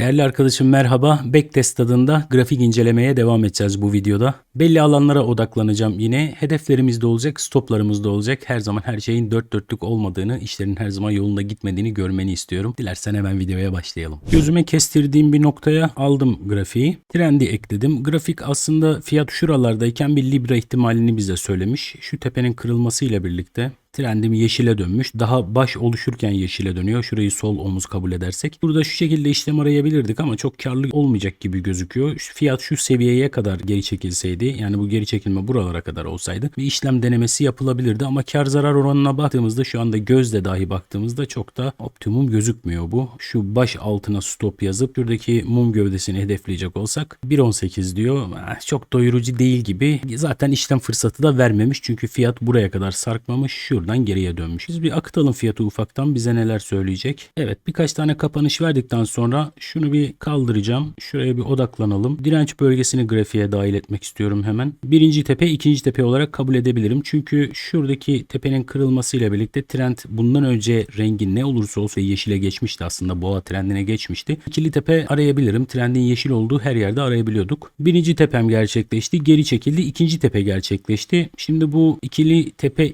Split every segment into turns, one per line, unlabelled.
Değerli arkadaşım merhaba. Backtest tadında grafik incelemeye devam edeceğiz bu videoda. Belli alanlara odaklanacağım yine. Hedeflerimiz de olacak, stoplarımız da olacak. Her zaman her şeyin dört dörtlük olmadığını, işlerin her zaman yolunda gitmediğini görmeni istiyorum. Dilersen hemen videoya başlayalım. Gözüme kestirdiğim bir noktaya aldım grafiği. Trendi ekledim. Grafik aslında fiyat şuralardayken bir libra ihtimalini bize söylemiş. Şu tepenin kırılmasıyla birlikte Trendim yeşile dönmüş. Daha baş oluşurken yeşile dönüyor. Şurayı sol omuz kabul edersek. Burada şu şekilde işlem arayabilirdik ama çok karlı olmayacak gibi gözüküyor. Şu Fiyat şu seviyeye kadar geri çekilseydi yani bu geri çekilme buralara kadar olsaydı bir işlem denemesi yapılabilirdi ama kar zarar oranına baktığımızda şu anda gözle dahi baktığımızda çok da optimum gözükmüyor bu. Şu baş altına stop yazıp şuradaki mum gövdesini hedefleyecek olsak 1.18 diyor. Ah, Çok doyurucu değil gibi. Zaten işlem fırsatı da vermemiş çünkü fiyat buraya kadar sarkmamış. Şuradan geriye dönmüş. Biz bir akıtalım fiyatı ufaktan bize neler söyleyecek. Evet birkaç tane kapanış verdikten sonra şunu bir kaldıracağım. Şuraya bir odaklanalım. Direnç bölgesini grafiğe dahil etmek istiyorum hemen. Birinci tepe ikinci tepe olarak kabul edebilirim. Çünkü şuradaki tepenin kırılmasıyla birlikte trend bundan önce rengi ne olursa olsun yeşile geçmişti aslında. Boğa trendine geçmişti. İkili tepe arayabilirim. Trendin yeşil olduğu her yerde arayabiliyorduk. Birinci tepem gerçekleşti. Geri çekildi. İkinci tepe gerçekleşti. Şimdi bu ikili tepe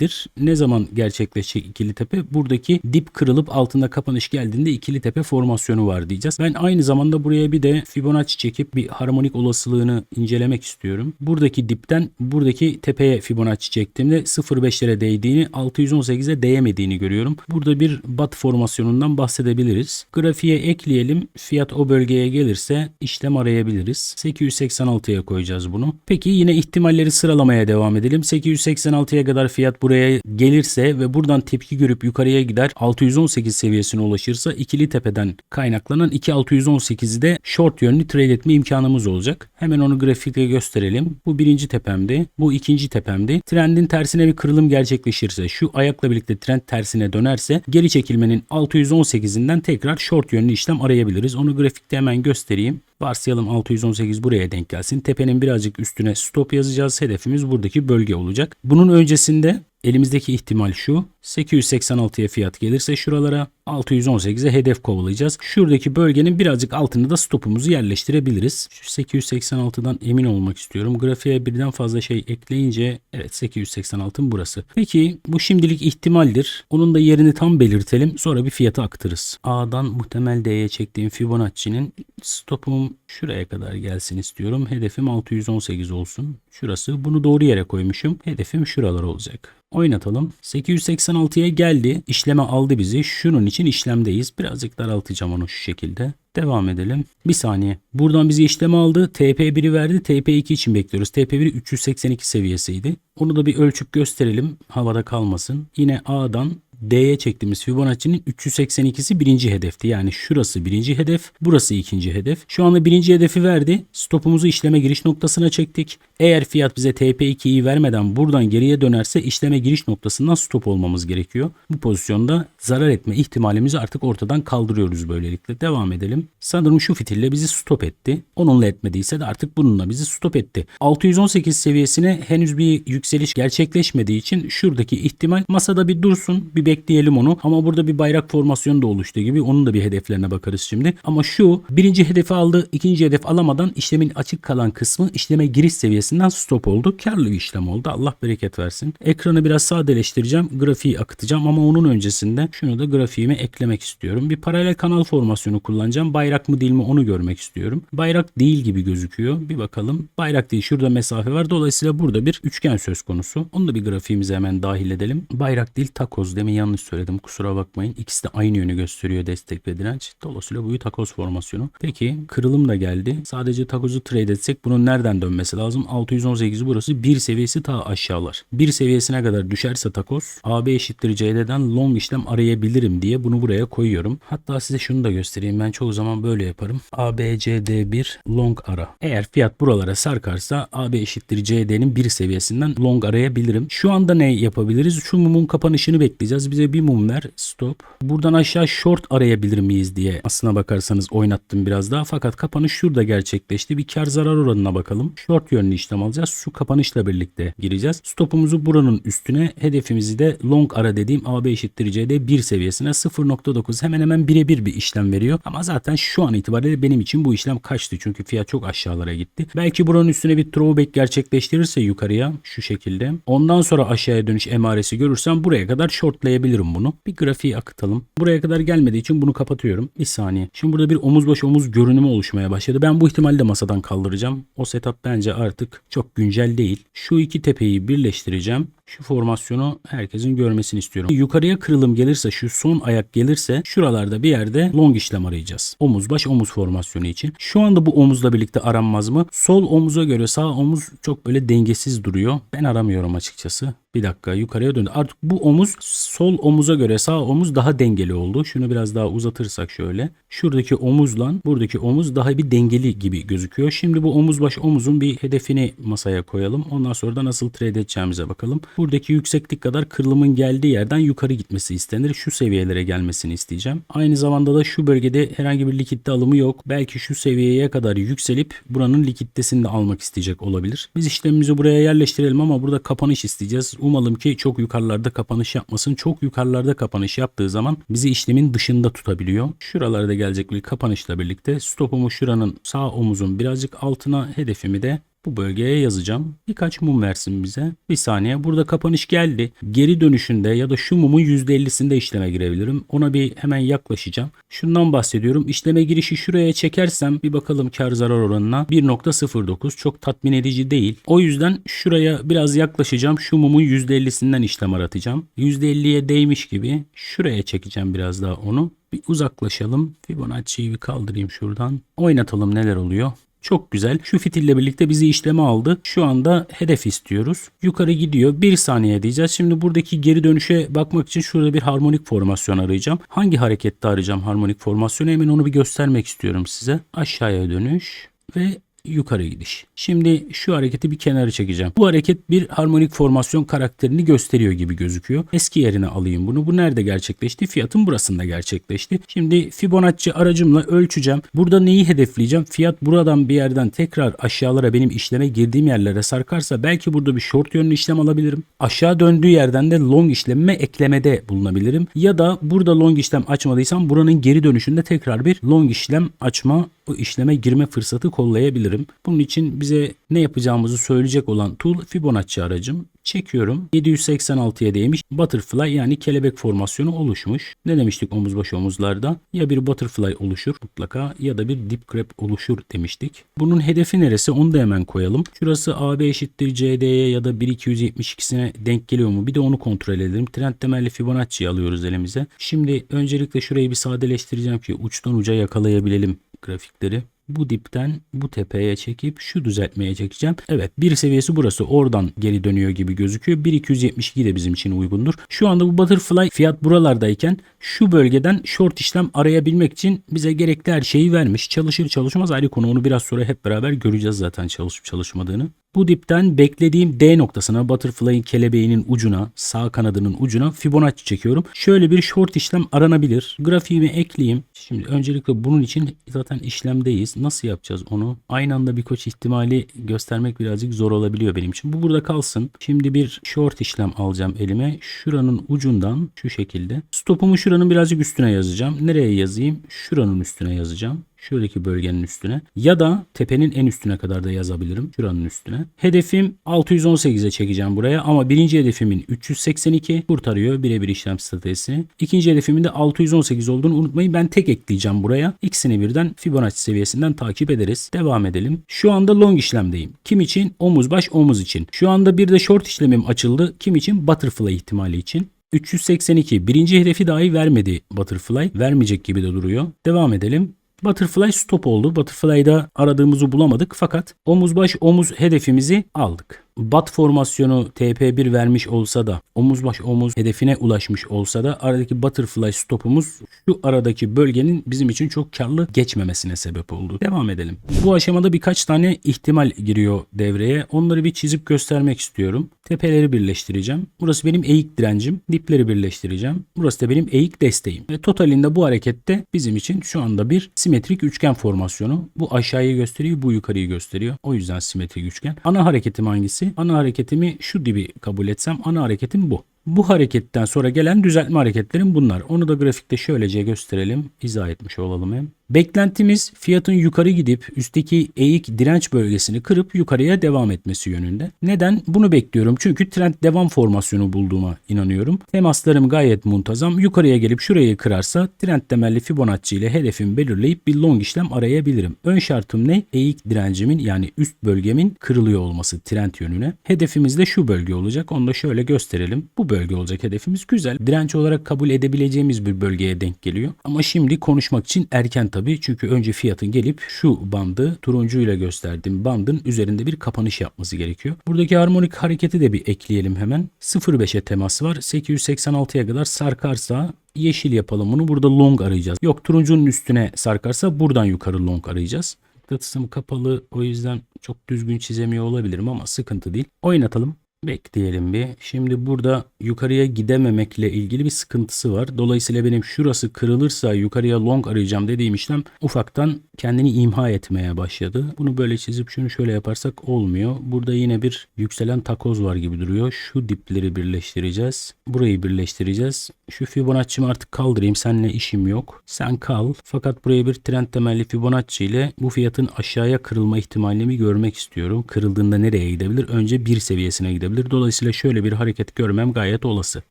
ihtimalidir. Ne zaman gerçekleşecek ikili tepe? Buradaki dip kırılıp altında kapanış geldiğinde ikili tepe formasyonu var diyeceğiz. Ben aynı zamanda buraya bir de Fibonacci çekip bir harmonik olasılığını incelemek istiyorum. Buradaki dipten buradaki tepeye Fibonacci çektiğimde 0.5'lere değdiğini 618'e değemediğini görüyorum. Burada bir bat formasyonundan bahsedebiliriz. Grafiğe ekleyelim. Fiyat o bölgeye gelirse işlem arayabiliriz. 886'ya koyacağız bunu. Peki yine ihtimalleri sıralamaya devam edelim. 886'ya kadar fiyat buraya gelirse ve buradan tepki görüp yukarıya gider 618 seviyesine ulaşırsa ikili tepeden kaynaklanan 2618'i de short yönlü trade etme imkanımız olacak. Hemen onu grafikte gösterelim. Bu birinci tepemdi. Bu ikinci tepemdi. Trendin tersine bir kırılım gerçekleşirse şu ayakla birlikte trend tersine dönerse geri çekilmenin 618'inden tekrar short yönlü işlem arayabiliriz. Onu grafikte hemen göstereyim. Varsayalım 618 buraya denk gelsin. Tepenin birazcık üstüne stop yazacağız. Hedefimiz buradaki bölge olacak. Bunun öncesinde elimizdeki ihtimal şu. 886'ya fiyat gelirse şuralara 618'e hedef kovalayacağız. Şuradaki bölgenin birazcık altında da stopumuzu yerleştirebiliriz. Şu 886'dan emin olmak istiyorum. Grafiğe birden fazla şey ekleyince evet 886'ın burası. Peki bu şimdilik ihtimaldir. Onun da yerini tam belirtelim. Sonra bir fiyatı aktarız. A'dan muhtemel D'ye çektiğim Fibonacci'nin stopum şuraya kadar gelsin istiyorum. Hedefim 618 olsun. Şurası. Bunu doğru yere koymuşum. Hedefim şuralar olacak. Oynatalım. 886'ya geldi. İşleme aldı bizi. Şunun için işlemdeyiz. Birazcık daraltacağım onu şu şekilde. Devam edelim. Bir saniye. Buradan bizi işleme aldı. TP1'i verdi. TP2 için bekliyoruz. TP1 382 seviyesiydi. Onu da bir ölçüp gösterelim. Havada kalmasın. Yine A'dan D'ye çektiğimiz Fibonacci'nin 382'si birinci hedefti. Yani şurası birinci hedef, burası ikinci hedef. Şu anda birinci hedefi verdi. Stopumuzu işleme giriş noktasına çektik. Eğer fiyat bize TP2'yi vermeden buradan geriye dönerse işleme giriş noktasından stop olmamız gerekiyor. Bu pozisyonda zarar etme ihtimalimizi artık ortadan kaldırıyoruz böylelikle. Devam edelim. Sanırım şu fitille bizi stop etti. Onunla etmediyse de artık bununla bizi stop etti. 618 seviyesine henüz bir yükseliş gerçekleşmediği için şuradaki ihtimal masada bir dursun. Bir bekleyelim onu. Ama burada bir bayrak formasyonu da oluştuğu gibi onun da bir hedeflerine bakarız şimdi. Ama şu birinci hedefi aldı. ikinci hedef alamadan işlemin açık kalan kısmı işleme giriş seviyesinden stop oldu. Karlı bir işlem oldu. Allah bereket versin. Ekranı biraz sadeleştireceğim. Grafiği akıtacağım ama onun öncesinde şunu da grafiğime eklemek istiyorum. Bir paralel kanal formasyonu kullanacağım. Bayrak mı değil mi onu görmek istiyorum. Bayrak değil gibi gözüküyor. Bir bakalım. Bayrak değil. Şurada mesafe var. Dolayısıyla burada bir üçgen söz konusu. Onu da bir grafiğimize hemen dahil edelim. Bayrak değil takoz. Demin yanlış söyledim. Kusura bakmayın. İkisi de aynı yönü gösteriyor destek ve direnç. Dolayısıyla bu bir takoz formasyonu. Peki kırılım da geldi. Sadece takozu trade etsek bunun nereden dönmesi lazım? 618 burası. Bir seviyesi ta aşağılar. Bir seviyesine kadar düşerse takoz AB eşittir CD'den long işlem arayabilirim diye bunu buraya koyuyorum. Hatta size şunu da göstereyim. Ben çoğu zaman böyle yaparım. ABCD1 long ara. Eğer fiyat buralara sarkarsa AB eşittir CD'nin bir seviyesinden long arayabilirim. Şu anda ne yapabiliriz? Şu mumun kapanışını bekleyeceğiz. Bize bir mum ver. Stop. Buradan aşağı short arayabilir miyiz diye aslına bakarsanız oynattım biraz daha. Fakat kapanış şurada gerçekleşti. Bir kar zarar oranına bakalım. Short yönlü işlem işlem alacağız. Şu kapanışla birlikte gireceğiz. Stopumuzu buranın üstüne hedefimizi de long ara dediğim AB eşittir CD 1 seviyesine 0.9 hemen hemen birebir bir işlem veriyor. Ama zaten şu an itibariyle benim için bu işlem kaçtı. Çünkü fiyat çok aşağılara gitti. Belki buranın üstüne bir throwback gerçekleştirirse yukarıya şu şekilde. Ondan sonra aşağıya dönüş emaresi görürsem buraya kadar shortlayabilirim bunu. Bir grafiği akıtalım. Buraya kadar gelmediği için bunu kapatıyorum. Bir saniye. Şimdi burada bir omuz baş omuz görünümü oluşmaya başladı. Ben bu ihtimalle masadan kaldıracağım. O setup bence artık çok güncel değil. Şu iki tepeyi birleştireceğim. Şu formasyonu herkesin görmesini istiyorum. Yukarıya kırılım gelirse şu son ayak gelirse şuralarda bir yerde long işlem arayacağız. Omuz baş omuz formasyonu için. Şu anda bu omuzla birlikte aranmaz mı? Sol omuza göre sağ omuz çok böyle dengesiz duruyor. Ben aramıyorum açıkçası. Bir dakika yukarıya döndü. Artık bu omuz sol omuza göre sağ omuz daha dengeli oldu. Şunu biraz daha uzatırsak şöyle. Şuradaki omuzla buradaki omuz daha bir dengeli gibi gözüküyor. Şimdi bu omuz baş omuzun bir hedefini masaya koyalım. Ondan sonra da nasıl trade edeceğimize bakalım. Buradaki yükseklik kadar kırılımın geldiği yerden yukarı gitmesi istenir. Şu seviyelere gelmesini isteyeceğim. Aynı zamanda da şu bölgede herhangi bir likitte alımı yok. Belki şu seviyeye kadar yükselip buranın likiditesini de almak isteyecek olabilir. Biz işlemimizi buraya yerleştirelim ama burada kapanış isteyeceğiz. Umalım ki çok yukarılarda kapanış yapmasın. Çok yukarılarda kapanış yaptığı zaman bizi işlemin dışında tutabiliyor. Şuralarda gelecek bir kapanışla birlikte stopumu şuranın sağ omuzun birazcık altına hedefimi de bu bölgeye yazacağım. Birkaç mum versin bize. Bir saniye. Burada kapanış geldi. Geri dönüşünde ya da şu mumun %50'sinde işleme girebilirim. Ona bir hemen yaklaşacağım. Şundan bahsediyorum. İşleme girişi şuraya çekersem bir bakalım kar zarar oranına 1.09 çok tatmin edici değil. O yüzden şuraya biraz yaklaşacağım. Şu mumun %50'sinden işlem aratacağım. %50'ye değmiş gibi şuraya çekeceğim biraz daha onu. Bir uzaklaşalım. Fibonacci'yi bir kaldırayım şuradan. Oynatalım neler oluyor. Çok güzel. Şu fitille birlikte bizi işleme aldı. Şu anda hedef istiyoruz. Yukarı gidiyor. Bir saniye diyeceğiz. Şimdi buradaki geri dönüşe bakmak için şurada bir harmonik formasyon arayacağım. Hangi harekette arayacağım harmonik formasyonu? Hemen onu bir göstermek istiyorum size. Aşağıya dönüş ve yukarı gidiş. Şimdi şu hareketi bir kenara çekeceğim. Bu hareket bir harmonik formasyon karakterini gösteriyor gibi gözüküyor. Eski yerine alayım bunu. Bu nerede gerçekleşti? Fiyatın burasında gerçekleşti. Şimdi Fibonacci aracımla ölçeceğim. Burada neyi hedefleyeceğim? Fiyat buradan bir yerden tekrar aşağılara benim işleme girdiğim yerlere sarkarsa belki burada bir short yönlü işlem alabilirim. Aşağı döndüğü yerden de long işlemime eklemede bulunabilirim. Ya da burada long işlem açmadıysam buranın geri dönüşünde tekrar bir long işlem açma bu işleme girme fırsatı kollayabilirim. Bunun için bize ne yapacağımızı söyleyecek olan tool Fibonacci aracım. Çekiyorum. 786'ya değmiş. Butterfly yani kelebek formasyonu oluşmuş. Ne demiştik omuz başı omuzlarda? Ya bir butterfly oluşur mutlaka ya da bir dip crab oluşur demiştik. Bunun hedefi neresi onu da hemen koyalım. Şurası AB eşittir CD'ye ya da 1.272'sine denk geliyor mu? Bir de onu kontrol edelim. Trend temelli Fibonacci'yi alıyoruz elimize. Şimdi öncelikle şurayı bir sadeleştireceğim ki uçtan uca yakalayabilelim grafikleri bu dipten bu tepeye çekip şu düzeltmeye çekeceğim. Evet bir seviyesi burası oradan geri dönüyor gibi gözüküyor. 1.272 de bizim için uygundur. Şu anda bu butterfly fiyat buralardayken şu bölgeden short işlem arayabilmek için bize gerekli her şeyi vermiş. Çalışır çalışmaz ayrı konu onu biraz sonra hep beraber göreceğiz zaten çalışıp çalışmadığını. Bu dipten beklediğim D noktasına Butterfly'in kelebeğinin ucuna sağ kanadının ucuna Fibonacci çekiyorum. Şöyle bir short işlem aranabilir. Grafiğimi ekleyeyim. Şimdi öncelikle bunun için zaten işlemdeyiz. Nasıl yapacağız onu? Aynı anda bir koç ihtimali göstermek birazcık zor olabiliyor benim için. Bu burada kalsın. Şimdi bir short işlem alacağım elime. Şuranın ucundan şu şekilde. Stopumu şuranın birazcık üstüne yazacağım. Nereye yazayım? Şuranın üstüne yazacağım şuradaki bölgenin üstüne ya da tepenin en üstüne kadar da yazabilirim şuranın üstüne. Hedefim 618'e çekeceğim buraya ama birinci hedefimin 382 kurtarıyor birebir işlem stratejisini. İkinci hedefimin de 618 olduğunu unutmayın. Ben tek ekleyeceğim buraya. İkisini birden Fibonacci seviyesinden takip ederiz. Devam edelim. Şu anda long işlemdeyim. Kim için? Omuz baş omuz için. Şu anda bir de short işlemim açıldı. Kim için? Butterfly ihtimali için. 382. Birinci hedefi dahi vermedi Butterfly. Vermeyecek gibi de duruyor. Devam edelim. Butterfly stop oldu. Butterfly'da aradığımızı bulamadık fakat omuz baş omuz hedefimizi aldık. Bat formasyonu TP1 vermiş olsa da omuz baş omuz hedefine ulaşmış olsa da aradaki butterfly stopumuz şu aradaki bölgenin bizim için çok karlı geçmemesine sebep oldu. Devam edelim. Bu aşamada birkaç tane ihtimal giriyor devreye. Onları bir çizip göstermek istiyorum. Tepeleri birleştireceğim. Burası benim eğik direncim. Dipleri birleştireceğim. Burası da benim eğik desteğim. Ve totalinde bu harekette bizim için şu anda bir simetrik üçgen formasyonu. Bu aşağıyı gösteriyor, bu yukarıyı gösteriyor. O yüzden simetrik üçgen. Ana hareketim hangisi? Ana hareketimi şu dibi kabul etsem ana hareketim bu. Bu hareketten sonra gelen düzeltme hareketlerim bunlar. Onu da grafikte şöylece gösterelim. izah etmiş olalım hem. Beklentimiz fiyatın yukarı gidip üstteki eğik direnç bölgesini kırıp yukarıya devam etmesi yönünde. Neden? Bunu bekliyorum. Çünkü trend devam formasyonu bulduğuma inanıyorum. Temaslarım gayet muntazam. Yukarıya gelip şurayı kırarsa trend temelli Fibonacci ile hedefimi belirleyip bir long işlem arayabilirim. Ön şartım ne? Eğik direncimin yani üst bölgemin kırılıyor olması trend yönüne. Hedefimiz de şu bölge olacak. Onu da şöyle gösterelim. Bu bölge olacak hedefimiz. Güzel. Direnç olarak kabul edebileceğimiz bir bölgeye denk geliyor. Ama şimdi konuşmak için erken tabii. Çünkü önce fiyatın gelip şu bandı turuncuyla gösterdiğim bandın üzerinde bir kapanış yapması gerekiyor. Buradaki harmonik hareketi de bir ekleyelim hemen. 0.5'e temas var. 886'ya kadar sarkarsa yeşil yapalım bunu. Burada long arayacağız. Yok turuncunun üstüne sarkarsa buradan yukarı long arayacağız. Mıknatısım kapalı o yüzden çok düzgün çizemiyor olabilirim ama sıkıntı değil. Oynatalım. Bekleyelim bir. Şimdi burada yukarıya gidememekle ilgili bir sıkıntısı var. Dolayısıyla benim şurası kırılırsa yukarıya long arayacağım dediğim işlem ufaktan kendini imha etmeye başladı. Bunu böyle çizip şunu şöyle yaparsak olmuyor. Burada yine bir yükselen takoz var gibi duruyor. Şu dipleri birleştireceğiz. Burayı birleştireceğiz. Şu Fibonacci'mi artık kaldırayım. Seninle işim yok. Sen kal. Fakat buraya bir trend temelli Fibonacci ile bu fiyatın aşağıya kırılma ihtimalini görmek istiyorum. Kırıldığında nereye gidebilir? Önce bir seviyesine gidebilir. Dolayısıyla şöyle bir hareket görmem gayet olası.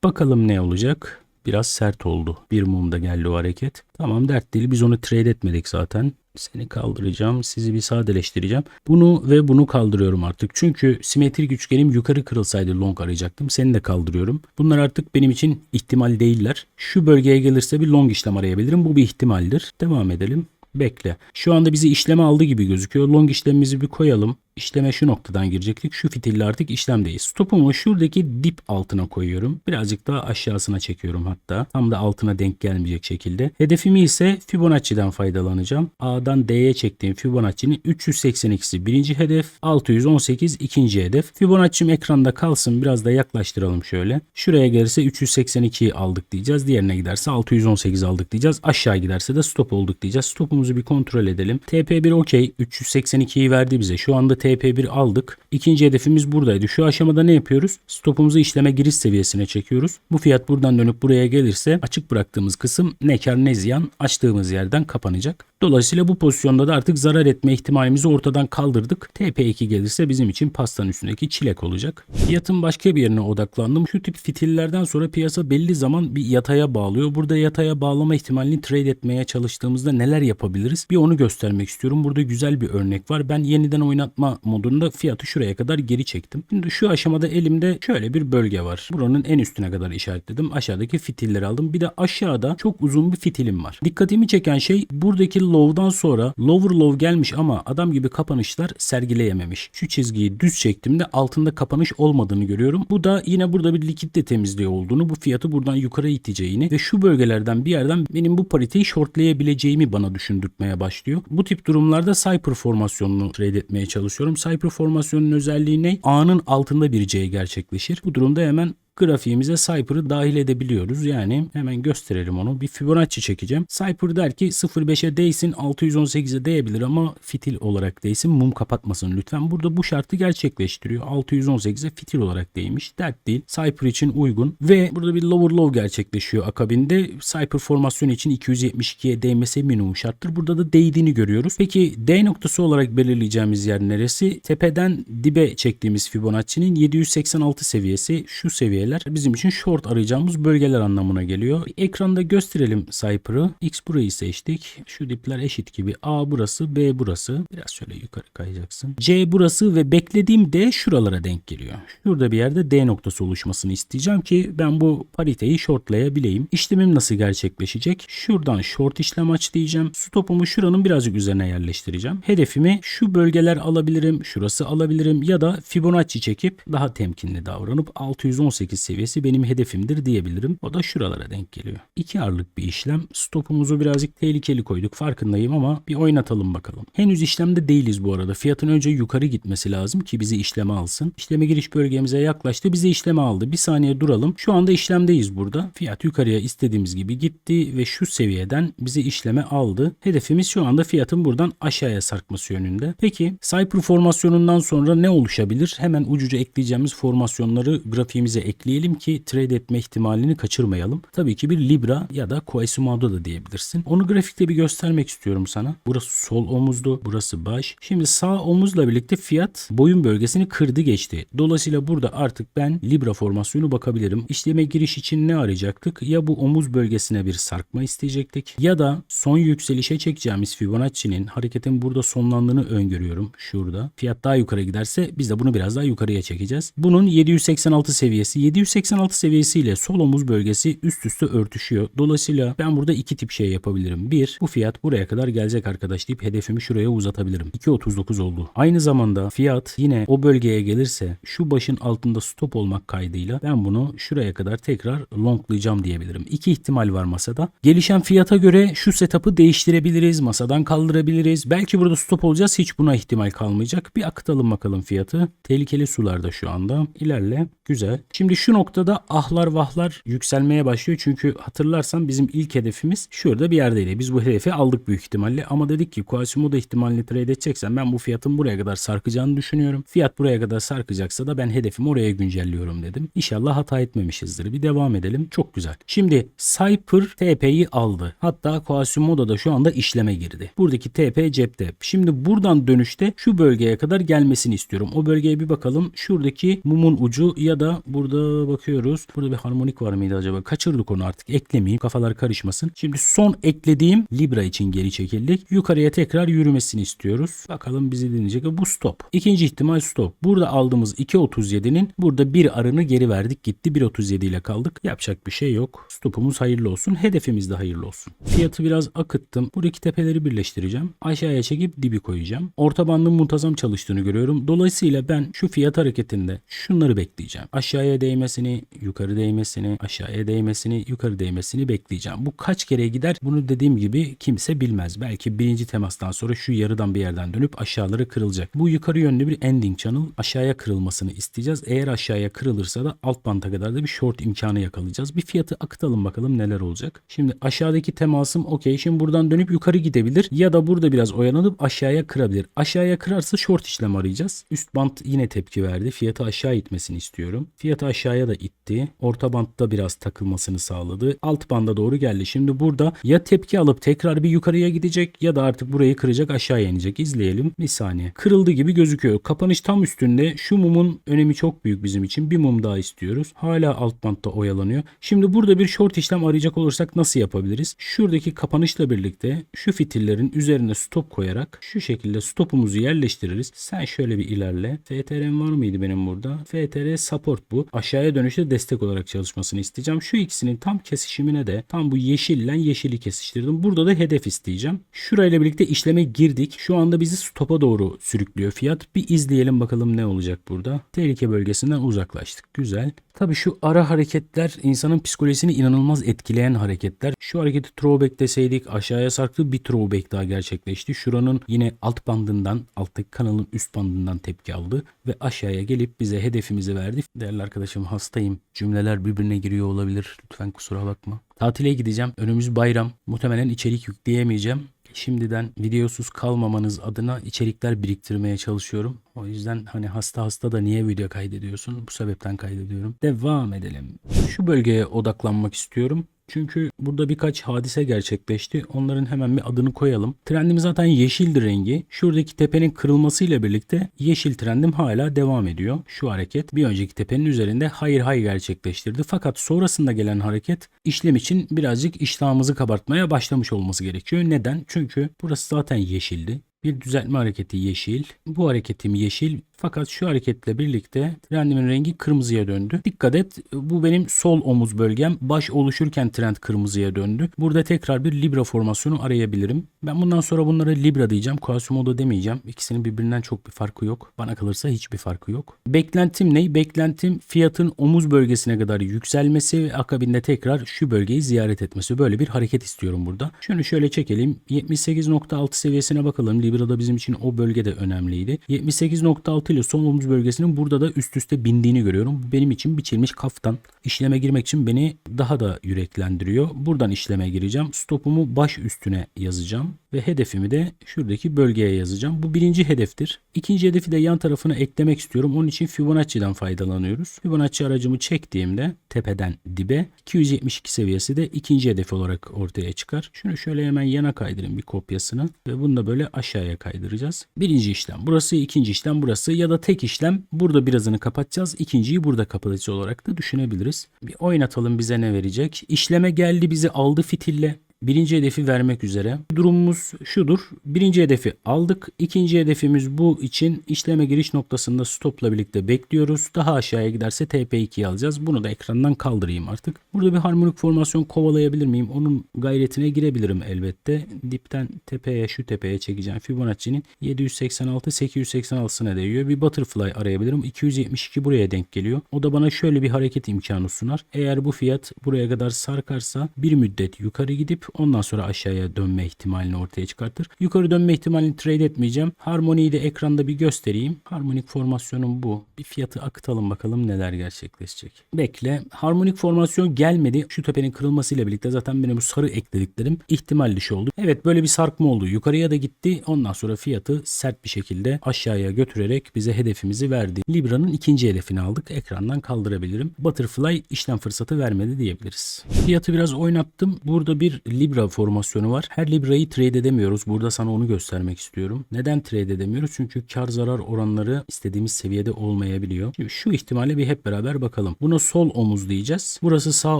Bakalım ne olacak? Biraz sert oldu. Bir mumda geldi o hareket. Tamam dert değil. Biz onu trade etmedik zaten. Seni kaldıracağım. Sizi bir sadeleştireceğim. Bunu ve bunu kaldırıyorum artık. Çünkü simetrik üçgenim yukarı kırılsaydı long arayacaktım. Seni de kaldırıyorum. Bunlar artık benim için ihtimal değiller. Şu bölgeye gelirse bir long işlem arayabilirim. Bu bir ihtimaldir. Devam edelim. Bekle. Şu anda bizi işleme aldı gibi gözüküyor. Long işlemimizi bir koyalım. İşleme şu noktadan girecektik. Şu fitille artık işlemdeyiz. Stopumu şuradaki dip altına koyuyorum. Birazcık daha aşağısına çekiyorum hatta. Tam da altına denk gelmeyecek şekilde. Hedefimi ise Fibonacci'den faydalanacağım. A'dan D'ye çektiğim Fibonacci'nin 382'si birinci hedef. 618 ikinci hedef. Fibonacci'm ekranda kalsın. Biraz da yaklaştıralım şöyle. Şuraya gelirse 382 aldık diyeceğiz. Diğerine giderse 618 aldık diyeceğiz. Aşağı giderse de stop olduk diyeceğiz. Stopumuzu bir kontrol edelim. TP1 okey. 382'yi verdi bize. Şu anda TP1 aldık. İkinci hedefimiz buradaydı. Şu aşamada ne yapıyoruz? Stopumuzu işleme giriş seviyesine çekiyoruz. Bu fiyat buradan dönüp buraya gelirse açık bıraktığımız kısım ne kar ne ziyan açtığımız yerden kapanacak. Dolayısıyla bu pozisyonda da artık zarar etme ihtimalimizi ortadan kaldırdık. TP2 gelirse bizim için pastanın üstündeki çilek olacak. Fiyatın başka bir yerine odaklandım. Şu tip fitillerden sonra piyasa belli zaman bir yataya bağlıyor. Burada yataya bağlama ihtimalini trade etmeye çalıştığımızda neler yapabiliriz? Bir onu göstermek istiyorum. Burada güzel bir örnek var. Ben yeniden oynatma modunda fiyatı şuraya kadar geri çektim. Şimdi şu aşamada elimde şöyle bir bölge var. Buranın en üstüne kadar işaretledim. Aşağıdaki fitilleri aldım. Bir de aşağıda çok uzun bir fitilim var. Dikkatimi çeken şey buradaki low'dan sonra lower low gelmiş ama adam gibi kapanışlar sergileyememiş. Şu çizgiyi düz çektiğimde altında kapanış olmadığını görüyorum. Bu da yine burada bir likitte temizliği olduğunu, bu fiyatı buradan yukarı iteceğini ve şu bölgelerden bir yerden benim bu pariteyi shortlayabileceğimi bana düşündürtmeye başlıyor. Bu tip durumlarda Cypher formasyonunu trade etmeye çalışıyorum. Cypher formasyonunun özelliği ne? A'nın altında bir C gerçekleşir. Bu durumda hemen grafiğimize Cypher'ı dahil edebiliyoruz. Yani hemen gösterelim onu. Bir Fibonacci çekeceğim. Cypher der ki 0.5'e değsin 618'e değebilir ama fitil olarak değsin. Mum kapatmasın lütfen. Burada bu şartı gerçekleştiriyor. 618'e fitil olarak değmiş. Dert değil. Cypher için uygun. Ve burada bir lower low gerçekleşiyor akabinde. Cypher formasyonu için 272'ye değmesi minimum şarttır. Burada da değdiğini görüyoruz. Peki D noktası olarak belirleyeceğimiz yer neresi? Tepeden dibe çektiğimiz Fibonacci'nin 786 seviyesi şu seviyeler bizim için short arayacağımız bölgeler anlamına geliyor. Ekranda gösterelim Cypher'ı. X burayı seçtik. Şu dipler eşit gibi. A burası, B burası. Biraz şöyle yukarı kayacaksın. C burası ve beklediğim D şuralara denk geliyor. Şurada bir yerde D noktası oluşmasını isteyeceğim ki ben bu pariteyi shortlayabileyim. İşlemim nasıl gerçekleşecek? Şuradan short işlem aç diyeceğim. Stopumu şuranın birazcık üzerine yerleştireceğim. Hedefimi şu bölgeler alabilirim, şurası alabilirim ya da Fibonacci çekip daha temkinli davranıp 618 18 seviyesi benim hedefimdir diyebilirim. O da şuralara denk geliyor. 2 arlık bir işlem. Stopumuzu birazcık tehlikeli koyduk farkındayım ama bir oynatalım bakalım. Henüz işlemde değiliz bu arada. Fiyatın önce yukarı gitmesi lazım ki bizi işleme alsın. İşleme giriş bölgemize yaklaştı. Bizi işleme aldı. Bir saniye duralım. Şu anda işlemdeyiz burada. Fiyat yukarıya istediğimiz gibi gitti ve şu seviyeden bizi işleme aldı. Hedefimiz şu anda fiyatın buradan aşağıya sarkması yönünde. Peki Cypher formasyonundan sonra ne oluşabilir? Hemen ucuca ekleyeceğimiz formasyonları grafiğimize ekleyelim ki trade etme ihtimalini kaçırmayalım. Tabii ki bir Libra ya da Koesumado da diyebilirsin. Onu grafikte bir göstermek istiyorum sana. Burası sol omuzdu, burası baş. Şimdi sağ omuzla birlikte fiyat boyun bölgesini kırdı geçti. Dolayısıyla burada artık ben Libra formasyonu bakabilirim. İşleme giriş için ne arayacaktık? Ya bu omuz bölgesine bir sarkma isteyecektik ya da son yükselişe çekeceğimiz Fibonacci'nin hareketin burada sonlandığını öngörüyorum. Şurada. Fiyat daha yukarı giderse biz de bunu biraz daha yukarıya çekeceğiz. Bunun 786 seviyesi. 786 seviyesiyle sol omuz bölgesi üst üste örtüşüyor. Dolayısıyla ben burada iki tip şey yapabilirim. Bir, bu fiyat buraya kadar gelecek arkadaş deyip hedefimi şuraya uzatabilirim. 2.39 oldu. Aynı zamanda fiyat yine o bölgeye gelirse şu başın altında stop olmak kaydıyla ben bunu şuraya kadar tekrar longlayacağım diyebilirim. İki ihtimal var masada. Gelişen fiyata göre şu setup'ı değiştirebiliriz. Masadan kaldırabiliriz. Belki burada stop olacağız. Hiç buna ihtimal kalmayacak. Bir akıtalım bakalım fiyatı. Tehlikeli sularda şu anda. İlerle. Güzel. Şimdi şu noktada ahlar vahlar yükselmeye başlıyor. Çünkü hatırlarsan bizim ilk hedefimiz şurada bir yerdeydi. Biz bu hedefi aldık büyük ihtimalle. Ama dedik ki Quasimodo ihtimalini trade edeceksen ben bu fiyatın buraya kadar sarkacağını düşünüyorum. Fiyat buraya kadar sarkacaksa da ben hedefimi oraya güncelliyorum dedim. İnşallah hata etmemişizdir. Bir devam edelim. Çok güzel. Şimdi Cypher TP'yi aldı. Hatta Quasimodo da şu anda işleme girdi. Buradaki TP cepte. Şimdi buradan dönüşte şu bölgeye kadar gelmesini istiyorum. O bölgeye bir bakalım. Şuradaki mumun ucu ya da burada bakıyoruz. Burada bir harmonik var mıydı acaba? Kaçırdık onu artık. Eklemeyeyim. Kafalar karışmasın. Şimdi son eklediğim Libra için geri çekildik. Yukarıya tekrar yürümesini istiyoruz. Bakalım bizi dinleyecek. Bu stop. İkinci ihtimal stop. Burada aldığımız 2.37'nin burada bir arını geri verdik. Gitti 1.37 ile kaldık. Yapacak bir şey yok. Stopumuz hayırlı olsun. Hedefimiz de hayırlı olsun. Fiyatı biraz akıttım. Buradaki tepeleri birleştireceğim. Aşağıya çekip dibi koyacağım. Orta bandın muntazam çalıştığını görüyorum. Dolayısıyla ben şu fiyat hareketinde şunları bekleyeceğim. Aşağıya değmesini, yukarı değmesini, aşağıya değmesini, yukarı değmesini bekleyeceğim. Bu kaç kere gider? Bunu dediğim gibi kimse bilmez. Belki birinci temastan sonra şu yarıdan bir yerden dönüp aşağıları kırılacak. Bu yukarı yönlü bir ending channel. Aşağıya kırılmasını isteyeceğiz. Eğer aşağıya kırılırsa da alt banta kadar da bir short imkanı yakalayacağız. Bir fiyatı akıtalım bakalım neler olacak. Şimdi aşağıdaki temasım okey. Şimdi buradan dönüp yukarı gidebilir ya da burada biraz oyalanıp aşağıya kırabilir. Aşağıya kırarsa short işlem arayacağız. Üst bant yine tepki verdi. Fiyatı aşağı itmesini istiyorum. Fiyatı aşağıya da itti. Orta bantta biraz takılmasını sağladı. Alt banda doğru geldi. Şimdi burada ya tepki alıp tekrar bir yukarıya gidecek ya da artık burayı kıracak aşağıya inecek. İzleyelim. Bir saniye. Kırıldı gibi gözüküyor. Kapanış tam üstünde. Şu mumun önemi çok büyük bizim için. Bir mum daha istiyoruz. Hala alt bantta oyalanıyor. Şimdi burada bir short işlem arayacak olursak nasıl yapabiliriz? Şuradaki kapanışla birlikte şu fitillerin üzerine stop koyarak şu şekilde stopumuzu yerleştiririz. Sen şöyle bir ilerle. FTR'm var mıydı benim burada? FTR support bu. Aşağıya dönüşte destek olarak çalışmasını isteyeceğim. Şu ikisinin tam kesişimine de tam bu yeşille yeşili kesiştirdim. Burada da hedef isteyeceğim. Şurayla birlikte işleme girdik. Şu anda bizi stopa doğru sürüklüyor fiyat. Bir izleyelim bakalım ne olacak burada. Tehlike bölgesinden uzaklaştık. Güzel. Tabii şu ara hareketler insanın psikolojisini inanılmaz etkileyen hareketler. Şu hareketi throwback deseydik aşağıya sarktı bir throwback daha gerçekleşti. Şuranın yine alt bandından, alttaki kanalın üst bandından tepki aldı ve aşağıya gelip bize hedefimizi verdi. Değerli arkadaşım hastayım. Cümleler birbirine giriyor olabilir. Lütfen kusura bakma. Tatile gideceğim. Önümüz bayram. Muhtemelen içerik yükleyemeyeceğim. Şimdiden videosuz kalmamanız adına içerikler biriktirmeye çalışıyorum. O yüzden hani hasta hasta da niye video kaydediyorsun? Bu sebepten kaydediyorum. Devam edelim. Şu bölgeye odaklanmak istiyorum. Çünkü burada birkaç hadise gerçekleşti. Onların hemen bir adını koyalım. Trendim zaten yeşildi rengi. Şuradaki tepenin kırılmasıyla birlikte yeşil trendim hala devam ediyor. Şu hareket bir önceki tepenin üzerinde hayır hayır gerçekleştirdi. Fakat sonrasında gelen hareket işlem için birazcık iştahımızı kabartmaya başlamış olması gerekiyor. Neden? Çünkü burası zaten yeşildi. Bir düzeltme hareketi yeşil. Bu hareketim yeşil. Fakat şu hareketle birlikte trendimin rengi kırmızıya döndü. Dikkat et bu benim sol omuz bölgem. Baş oluşurken trend kırmızıya döndü. Burada tekrar bir Libra formasyonu arayabilirim. Ben bundan sonra bunlara Libra diyeceğim. Quasimodo demeyeceğim. İkisinin birbirinden çok bir farkı yok. Bana kalırsa hiçbir farkı yok. Beklentim ne? Beklentim fiyatın omuz bölgesine kadar yükselmesi ve akabinde tekrar şu bölgeyi ziyaret etmesi. Böyle bir hareket istiyorum burada. Şunu şöyle çekelim. 78.6 seviyesine bakalım. Libra'da bizim için o bölge de önemliydi. 78.6 ile son omuz bölgesinin burada da üst üste bindiğini görüyorum. Bu benim için biçilmiş kaftan. İşleme girmek için beni daha da yüreklendiriyor. Buradan işleme gireceğim. Stopumu baş üstüne yazacağım ve hedefimi de şuradaki bölgeye yazacağım. Bu birinci hedeftir. İkinci hedefi de yan tarafına eklemek istiyorum. Onun için Fibonacci'den faydalanıyoruz. Fibonacci aracımı çektiğimde tepeden dibe 272 seviyesi de ikinci hedef olarak ortaya çıkar. Şunu şöyle hemen yana kaydırayım bir kopyasını ve bunu da böyle aşağıya kaydıracağız. Birinci işlem burası, ikinci işlem burası ya da tek işlem burada birazını kapatacağız. İkinciyi burada kapatıcı olarak da düşünebiliriz. Bir oynatalım bize ne verecek. İşleme geldi bizi aldı fitille birinci hedefi vermek üzere. Durumumuz şudur. Birinci hedefi aldık. İkinci hedefimiz bu için işleme giriş noktasında stopla birlikte bekliyoruz. Daha aşağıya giderse TP2'yi alacağız. Bunu da ekrandan kaldırayım artık. Burada bir harmonik formasyon kovalayabilir miyim? Onun gayretine girebilirim elbette. Dipten tepeye şu tepeye çekeceğim. Fibonacci'nin 786 886'sına değiyor. Bir butterfly arayabilirim. 272 buraya denk geliyor. O da bana şöyle bir hareket imkanı sunar. Eğer bu fiyat buraya kadar sarkarsa bir müddet yukarı gidip ondan sonra aşağıya dönme ihtimalini ortaya çıkartır. Yukarı dönme ihtimalini trade etmeyeceğim. Harmoniyi de ekranda bir göstereyim. Harmonik formasyonum bu. Bir fiyatı akıtalım bakalım neler gerçekleşecek. Bekle. Harmonik formasyon gelmedi. Şu tepenin kırılmasıyla birlikte zaten benim bu sarı eklediklerim ihtimal dışı oldu. Evet böyle bir sarkma oldu. Yukarıya da gitti. Ondan sonra fiyatı sert bir şekilde aşağıya götürerek bize hedefimizi verdi. Libra'nın ikinci hedefini aldık. Ekrandan kaldırabilirim. Butterfly işlem fırsatı vermedi diyebiliriz. Fiyatı biraz oynattım. Burada bir Libra formasyonu var. Her Libra'yı trade edemiyoruz. Burada sana onu göstermek istiyorum. Neden trade edemiyoruz? Çünkü kar zarar oranları istediğimiz seviyede olmayabiliyor. Şimdi şu ihtimale bir hep beraber bakalım. Buna sol omuz diyeceğiz. Burası sağ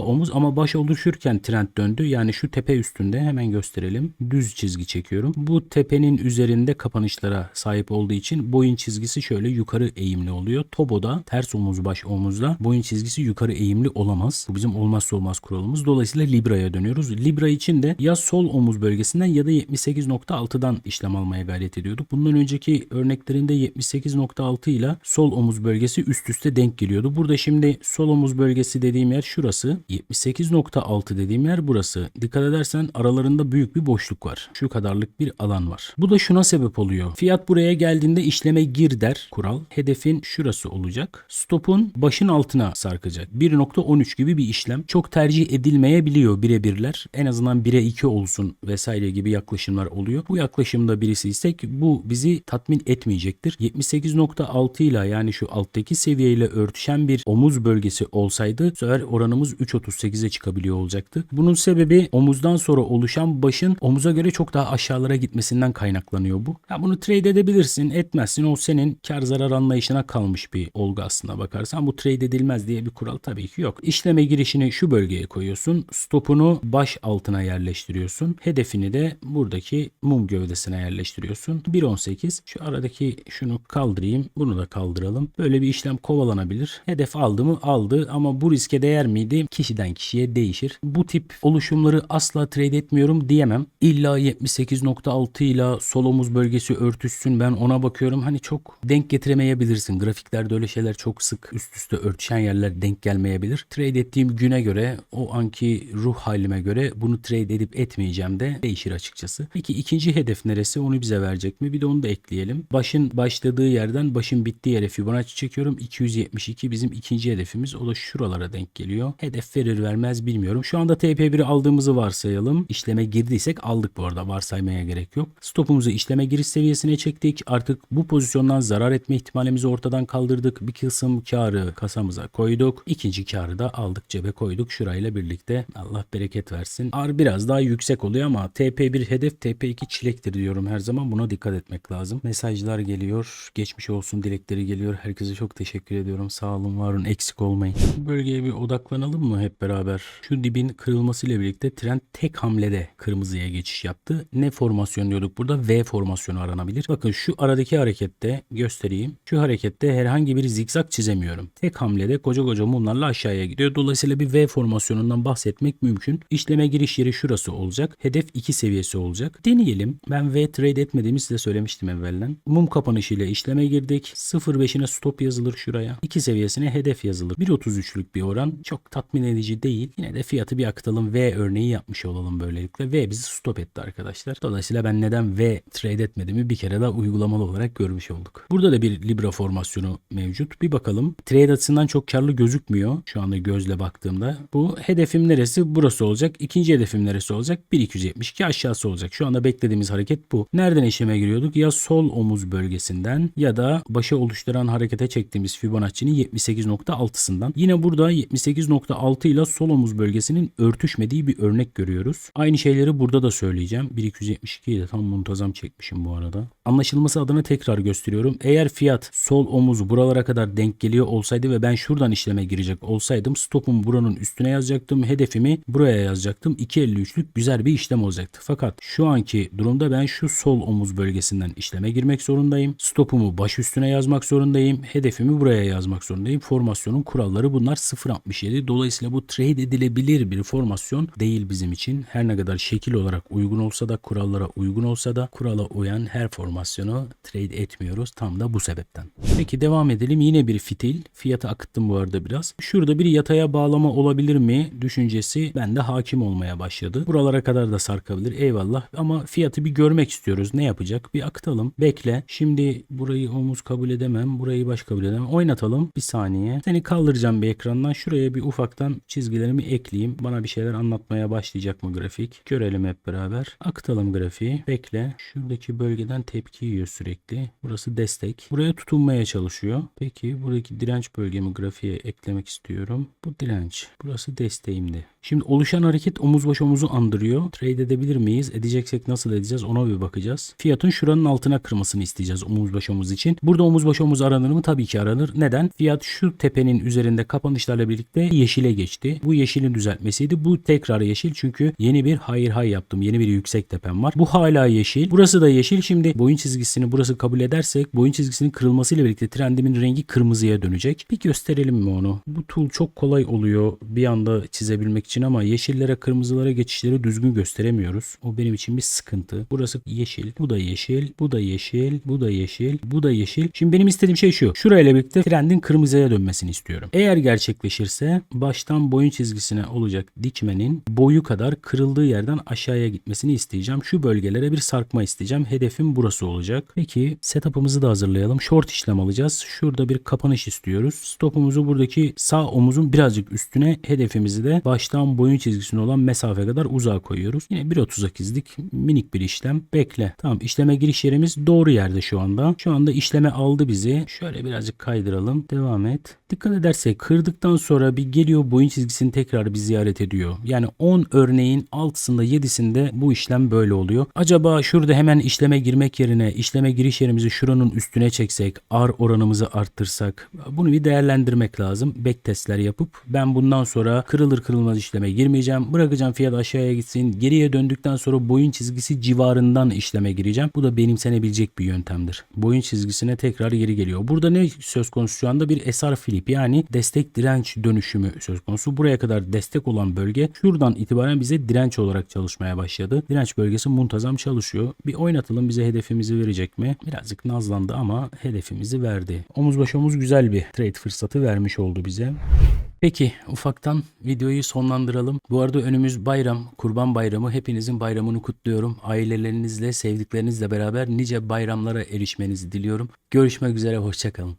omuz ama baş oluşurken trend döndü. Yani şu tepe üstünde hemen gösterelim. Düz çizgi çekiyorum. Bu tepenin üzerinde kapanışlara sahip olduğu için boyun çizgisi şöyle yukarı eğimli oluyor. Tobo'da ters omuz baş omuzda boyun çizgisi yukarı eğimli olamaz. Bu bizim olmazsa olmaz kuralımız. Dolayısıyla Libra'ya dönüyoruz. Libra için de ya sol omuz bölgesinden ya da 78.6'dan işlem almaya gayret ediyorduk. Bundan önceki örneklerinde 78.6 ile sol omuz bölgesi üst üste denk geliyordu. Burada şimdi sol omuz bölgesi dediğim yer şurası. 78.6 dediğim yer burası. Dikkat edersen aralarında büyük bir boşluk var. Şu kadarlık bir alan var. Bu da şuna sebep oluyor. Fiyat buraya geldiğinde işleme gir der kural. Hedefin şurası olacak. Stopun başın altına sarkacak. 1.13 gibi bir işlem. Çok tercih edilmeyebiliyor birebirler. En azından 1'e 2 olsun vesaire gibi yaklaşımlar oluyor. Bu yaklaşımda birisi isek bu bizi tatmin etmeyecektir. 78.6 ile yani şu alttaki seviyeyle örtüşen bir omuz bölgesi olsaydı bu sefer oranımız 3.38'e çıkabiliyor olacaktı. Bunun sebebi omuzdan sonra oluşan başın omuza göre çok daha aşağılara gitmesinden kaynaklanıyor bu. Ya bunu trade edebilirsin, etmezsin. O senin kar zarar anlayışına kalmış bir olgu aslında bakarsan. Bu trade edilmez diye bir kural tabii ki yok. İşleme girişini şu bölgeye koyuyorsun. Stopunu baş altına yerleştiriyorsun. Hedefini de buradaki mum gövdesine yerleştiriyorsun. 1.18 şu aradaki şunu kaldırayım. Bunu da kaldıralım. Böyle bir işlem kovalanabilir. Hedef aldı mı? Aldı ama bu riske değer miydi? Kişiden kişiye değişir. Bu tip oluşumları asla trade etmiyorum diyemem. İlla 78.6 ile sol omuz bölgesi örtüşsün ben ona bakıyorum. Hani çok denk getiremeyebilirsin. Grafiklerde öyle şeyler çok sık üst üste örtüşen yerler denk gelmeyebilir. Trade ettiğim güne göre o anki ruh halime göre bunu trade edip etmeyeceğim de değişir açıkçası. Peki ikinci hedef neresi? Onu bize verecek mi? Bir de onu da ekleyelim. Başın başladığı yerden başın bittiği yere Fibonacci çekiyorum. 272 bizim ikinci hedefimiz. O da şuralara denk geliyor. Hedef verir vermez bilmiyorum. Şu anda TP1'i aldığımızı varsayalım. İşleme girdiysek aldık bu arada. Varsaymaya gerek yok. Stopumuzu işleme giriş seviyesine çektik. Artık bu pozisyondan zarar etme ihtimalimizi ortadan kaldırdık. Bir kısım karı kasamıza koyduk. İkinci karı da aldık cebe koyduk. Şurayla birlikte Allah bereket versin. RB biraz daha yüksek oluyor ama TP1 hedef TP2 çilektir diyorum her zaman. Buna dikkat etmek lazım. Mesajlar geliyor. Geçmiş olsun dilekleri geliyor. Herkese çok teşekkür ediyorum. Sağ olun var olun eksik olmayın. Bu bölgeye bir odaklanalım mı hep beraber? Şu dibin kırılmasıyla birlikte tren tek hamlede kırmızıya geçiş yaptı. Ne formasyon diyorduk burada? V formasyonu aranabilir. Bakın şu aradaki harekette göstereyim. Şu harekette herhangi bir zikzak çizemiyorum. Tek hamlede koca koca mumlarla aşağıya gidiyor. Dolayısıyla bir V formasyonundan bahsetmek mümkün. İşleme giriş yeri şurası olacak. Hedef 2 seviyesi olacak. Deneyelim. Ben V trade etmediğimi size söylemiştim evvelden. Mum kapanışıyla işleme girdik. 0.5'ine stop yazılır şuraya. 2 seviyesine hedef yazılır. 1.33'lük bir oran. Çok tatmin edici değil. Yine de fiyatı bir akıtalım. V örneği yapmış olalım böylelikle. V bizi stop etti arkadaşlar. Dolayısıyla ben neden V trade etmediğimi bir kere daha uygulamalı olarak görmüş olduk. Burada da bir Libra formasyonu mevcut. Bir bakalım. Trade açısından çok karlı gözükmüyor. Şu anda gözle baktığımda. Bu hedefim neresi? Burası olacak. İkinci hedefim neresi olacak? 1.272 aşağısı olacak. Şu anda beklediğimiz hareket bu. Nereden işleme giriyorduk? Ya sol omuz bölgesinden ya da başı oluşturan harekete çektiğimiz Fibonacci'nin 78.6'sından. Yine burada 78.6 ile sol omuz bölgesinin örtüşmediği bir örnek görüyoruz. Aynı şeyleri burada da söyleyeceğim. 1272'yi de tam muntazam çekmişim bu arada. Anlaşılması adına tekrar gösteriyorum. Eğer fiyat sol omuz buralara kadar denk geliyor olsaydı ve ben şuradan işleme girecek olsaydım stopumu buranın üstüne yazacaktım. Hedefimi buraya yazacaktım. 2.53'lük güzel bir işlem olacaktı. Fakat şu anki durumda ben şu sol omuz bölgesinden işleme girmek zorundayım. Stopumu baş üstüne yazmak zorundayım. Hedefimi buraya yazmak zorundayım. Formasyonun kuralları bunlar 0.67. Dolayısıyla bu trade edilebilir bir formasyon değil bizim için. Her ne kadar şekil olarak uygun olsa da kurallara uygun olsa da kurala uyan her formasyonu trade etmiyoruz. Tam da bu sebepten. Peki devam edelim. Yine bir fitil. Fiyatı akıttım bu arada biraz. Şurada bir yataya bağlama olabilir mi düşüncesi bende hakim olmaya başladı. Buralara kadar da sarkabilir. Eyvallah. Ama fiyatı bir görmek istiyoruz. Ne yapacak? Bir akıtalım. Bekle. Şimdi burayı omuz kabul edemem. Burayı baş kabul edemem. Oynatalım. Bir saniye. Seni kaldıracağım bir ekrandan. Şuraya bir ufaktan çizgilerimi ekleyeyim. Bana bir şeyler anlatmaya başlayacak mı grafik? Görelim hep beraber. Akıtalım grafiği. Bekle. Şuradaki bölgeden tepki yiyor sürekli. Burası destek. Buraya tutunmaya çalışıyor. Peki buradaki direnç bölgemi grafiğe eklemek istiyorum. Bu direnç. Burası desteğimdi. Şimdi oluşan hareket omuz baş omuzu andırıyor. Trade edebilir miyiz? Edeceksek nasıl edeceğiz ona bir bakacağız. Fiyatın şuranın altına kırmasını isteyeceğiz omuz baş omuz için. Burada omuz baş omuz aranır mı? Tabii ki aranır. Neden? Fiyat şu tepenin üzerinde kapanışlarla birlikte yeşile geçti. Bu yeşilin düzeltmesiydi. Bu tekrar yeşil çünkü yeni bir hayır hay yaptım. Yeni bir yüksek tepem var. Bu hala yeşil. Burası da yeşil. Şimdi boyun çizgisini burası kabul edersek boyun çizgisinin kırılmasıyla birlikte trendimin rengi kırmızıya dönecek. Bir gösterelim mi onu? Bu tool çok kolay oluyor bir anda çizebilmek için ama yeşillere kırmızılara geçişleri düzgün gösteremiyoruz. O benim için bir sıkıntı. Burası yeşil, bu da yeşil, bu da yeşil, bu da yeşil, bu da yeşil. Şimdi benim istediğim şey şu. Şurayla birlikte trendin kırmızıya dönmesini istiyorum. Eğer gerçekleşirse baştan boyun çizgisine olacak dikmenin boyu kadar kırıldığı yerden aşağıya gitmesini isteyeceğim. Şu bölgelere bir sarkma isteyeceğim. Hedefim burası olacak. Peki setup'ımızı da hazırlayalım. Short işlem alacağız. Şurada bir kapanış istiyoruz. Stopumuzu buradaki sağ omuzun birazcık üstüne hedefimizi de baştan boyun çizgisine olan mesafe kadar uzağa koyuyoruz. Yine 1.38'lik minik bir işlem. Bekle. Tamam işleme giriş yerimiz doğru yerde şu anda. Şu anda işleme aldı bizi. Şöyle birazcık kaydıralım. Devam et. Dikkat edersek kırdıktan sonra bir geliyor boyun çizgisini tekrar bir ziyaret ediyor. Yani 10 örneğin 6'sında 7'sinde bu işlem böyle oluyor. Acaba şurada hemen işleme girmek yerine işleme giriş yerimizi şuranın üstüne çeksek, R oranımızı arttırsak bunu bir değerlendirmek lazım. Backtestler yapıp ben bundan sonra kırılır kırılmaz işleme girmeyeceğim. Bırakacağım fiyat aşağıya gitsin. Geriye döndükten sonra boyun çizgisi civarından işleme gireceğim. Bu da benimsenebilecek bir yöntemdir. Boyun çizgisine tekrar geri geliyor. Burada ne söz konusu şu anda? Bir SR flip yani destek direnç dönüşümü söz konusu. Buraya kadar destek olan bölge şuradan itibaren bize direnç olarak çalışmaya başladı. Direnç bölgesi muntazam çalışıyor. Bir oynatalım bize hedefimizi verecek mi? Birazcık nazlandı ama hedefimizi verdi. Omuz baş omuz güzel bir trade fırsatı vermiş oldu bize. Peki ufaktan videoyu sonlandıralım. Bu arada önümüz bayram, kurban bayramı. Hepinizin bayramını kutluyorum. Ailelerinizle, sevdiklerinizle beraber nice bayramlara erişmenizi diliyorum. Görüşmek üzere, hoşçakalın.